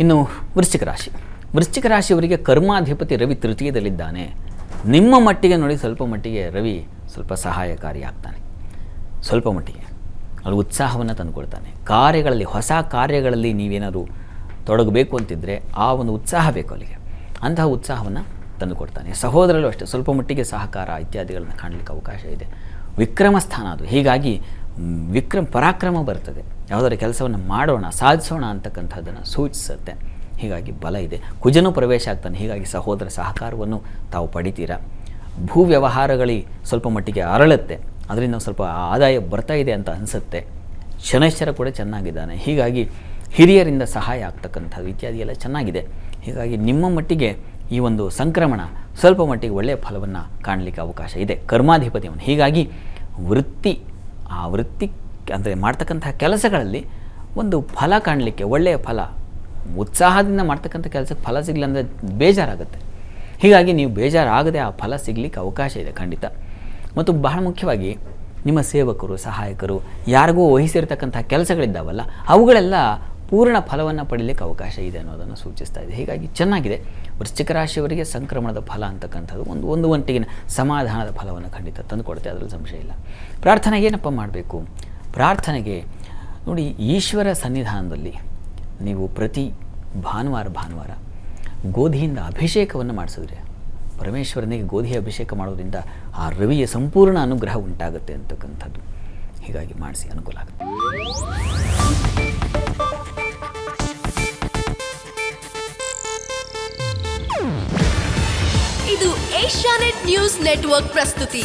ಇನ್ನು ವೃಶ್ಚಿಕ ರಾಶಿ. ವೃಶ್ಚಿಕ ರಾಶಿಯವರಿಗೆ ಕರ್ಮಾಧಿಪತಿ ರವಿ ತೃತೀಯದಲ್ಲಿದ್ದಾನೆ. ನಿಮ್ಮ ಮಟ್ಟಿಗೆ ನೋಡಿ ಸ್ವಲ್ಪ ಮಟ್ಟಿಗೆ ರವಿ ಸ್ವಲ್ಪ ಸಹಾಯಕಾರಿಯಾಗ್ತಾನೆ. ಸ್ವಲ್ಪ ಮಟ್ಟಿಗೆ. ಅಲ್ಲಿ ಉತ್ಸಾಹವನ್ನು ತಂದುಕೊಡ್ತಾನೆ. ಕಾರ್ಯಗಳಲ್ಲಿ, ಹೊಸ ಕಾರ್ಯಗಳಲ್ಲಿ ನೀವೇನಾದರೂ ತೊಡಗಬೇಕು ಅಂತಿದ್ದರೆ ಆ ಒಂದು ಉತ್ಸಾಹ ಬೇಕು ಅಲ್ಲಿಗೆ. ಅಂತಹ ಉತ್ಸಾಹವನ್ನು ತಂದುಕೊಡ್ತಾನೆ. ಸಹೋದರಲ್ಲೂ ಅಷ್ಟೇ, ಸ್ವಲ್ಪ ಮಟ್ಟಿಗೆ ಸಹಕಾರ ಇತ್ಯಾದಿಗಳನ್ನು ಕಾಣಲಿಕ್ಕೆ ಅವಕಾಶ ಇದೆ. ವಿಕ್ರಮ ಸ್ಥಾನ ಅದು. ಹೀಗಾಗಿ, ವಿಕ್ರಮ, ಪರಾಕ್ರಮ ಬರ್ತದೆ. ಯಾವುದಾದ್ರು ಕೆಲಸವನ್ನು ಮಾಡೋಣ, ಸಾಧಿಸೋಣ ಅಂತಕ್ಕಂಥದ್ದನ್ನು ಸೂಚಿಸುತ್ತೆ. ಹೀಗಾಗಿ ಬಲ ಇದೆ. ಕುಜನು ಪ್ರವೇಶ ಆಗ್ತಾನೆ. ಹೀಗಾಗಿ ಸಹೋದರ ಸಹಕಾರವನ್ನು ತಾವು ಪಡಿತೀರಾ? ಭೂ ವ್ಯವಹಾರಗಳಿಗೆ ಸ್ವಲ್ಪ ಮಟ್ಟಿಗೆ ಅರಳುತ್ತೆ. ಅದರಿಂದ ಸ್ವಲ್ಪ ಆದಾಯ ಬರ್ತಾ ಇದೆ ಅಂತ ಅನಿಸುತ್ತೆ. ಶನೈಶ್ಚರ ಕೂಡ ಚೆನ್ನಾಗಿದ್ದಾನೆ. ಹೀಗಾಗಿ ಹಿರಿಯರಿಂದ ಸಹಾಯ ಆಗ್ತಕ್ಕಂಥದ್ದು ಇತ್ಯಾದಿ ಎಲ್ಲ ಚೆನ್ನಾಗಿದೆ. ಹೀಗಾಗಿ ನಿಮ್ಮ ಮಟ್ಟಿಗೆ ಈ ಒಂದು ಸಂಕ್ರಮಣ ಸ್ವಲ್ಪ ಮಟ್ಟಿಗೆ ಒಳ್ಳೆಯ ಫಲವನ್ನು ಕಾಣಲಿಕ್ಕೆ ಅವಕಾಶ ಇದೆ. ಕರ್ಮಾಧಿಪತಿಯವನು. ಹೀಗಾಗಿ ವೃತ್ತಿ, ಆ ವೃತ್ತಿ ಅಂದರೆ ಮಾಡ್ತಕ್ಕಂತಹ ಕೆಲಸಗಳಲ್ಲಿ ಒಂದು ಫಲ ಕಾಣಲಿಕ್ಕೆ, ಒಳ್ಳೆಯ ಫಲ, ಉತ್ಸಾಹದಿಂದ ಮಾಡ್ತಕ್ಕಂಥ ಕೆಲಸಕ್ಕೆ ಫಲ ಸಿಗಲಿಲ್ಲ ಅಂದರೆ ಬೇಜಾರಾಗುತ್ತೆ. ಹೀಗಾಗಿ ನೀವು ಬೇಜಾರಾಗದೆ ಆ ಫಲ ಸಿಗಲಿಕ್ಕೆ ಅವಕಾಶ ಇದೆ ಖಂಡಿತ. ಮತ್ತು ಬಹಳ ಮುಖ್ಯವಾಗಿ ನಿಮ್ಮ ಸೇವಕರು, ಸಹಾಯಕರು, ಯಾರಿಗೂ ವಹಿಸಿರ್ತಕ್ಕಂಥ ಕೆಲಸಗಳಿದ್ದಾವಲ್ಲ, ಅವುಗಳೆಲ್ಲ ಪೂರ್ಣ ಫಲವನ್ನು ಪಡೀಲಿಕ್ಕೆ ಅವಕಾಶ ಇದೆ ಅನ್ನೋದನ್ನು ಸೂಚಿಸ್ತಾ ಇದೆ. ಹೀಗಾಗಿ ಚೆನ್ನಾಗಿದೆ. ವೃಶ್ಚಿಕ ರಾಶಿಯವರಿಗೆ ಸಂಕ್ರಮಣದ ಫಲ ಅಂತಕ್ಕಂಥದ್ದು ಒಂದು ಒಂದು ಒಂಟಿಗಿನ ಸಮಾಧಾನದ ಫಲವನ್ನು ಖಂಡಿತ ತಂದುಕೊಡುತ್ತೆ, ಅದರಲ್ಲಿ ಸಂಶಯ ಇಲ್ಲ. ಪ್ರಾರ್ಥನೆ ಏನಪ್ಪ ಮಾಡಬೇಕು? ಪ್ರಾರ್ಥನೆಗೆ. ನೋಡಿ, ಈಶ್ವರ ಸನ್ನಿಧಾನದಲ್ಲಿ ನೀವು ಪ್ರತಿ ಭಾನುವಾರ ಭಾನುವಾರ ಗೋಧಿಯಿಂದ ಅಭಿಷೇಕವನ್ನು ಮಾಡಿಸಿದ್ರೆ, ಪರಮೇಶ್ವರನಿಗೆ ಗೋಧಿ ಅಭಿಷೇಕ ಮಾಡೋದ್ರಿಂದ ಆ ರವಿಯ ಸಂಪೂರ್ಣ ಅನುಗ್ರಹ ಉಂಟಾಗುತ್ತೆ ಅಂತಕ್ಕಂಥದ್ದು. ಹೀಗಾಗಿ ಮಾಡಿಸಿ, ಅನುಕೂಲ ಆಗುತ್ತೆ. ಇದು ಏಷ್ಯಾನೆಟ್ ನ್ಯೂಸ್ ನೆಟ್ವರ್ಕ್ ಪ್ರಸ್ತುತಿ.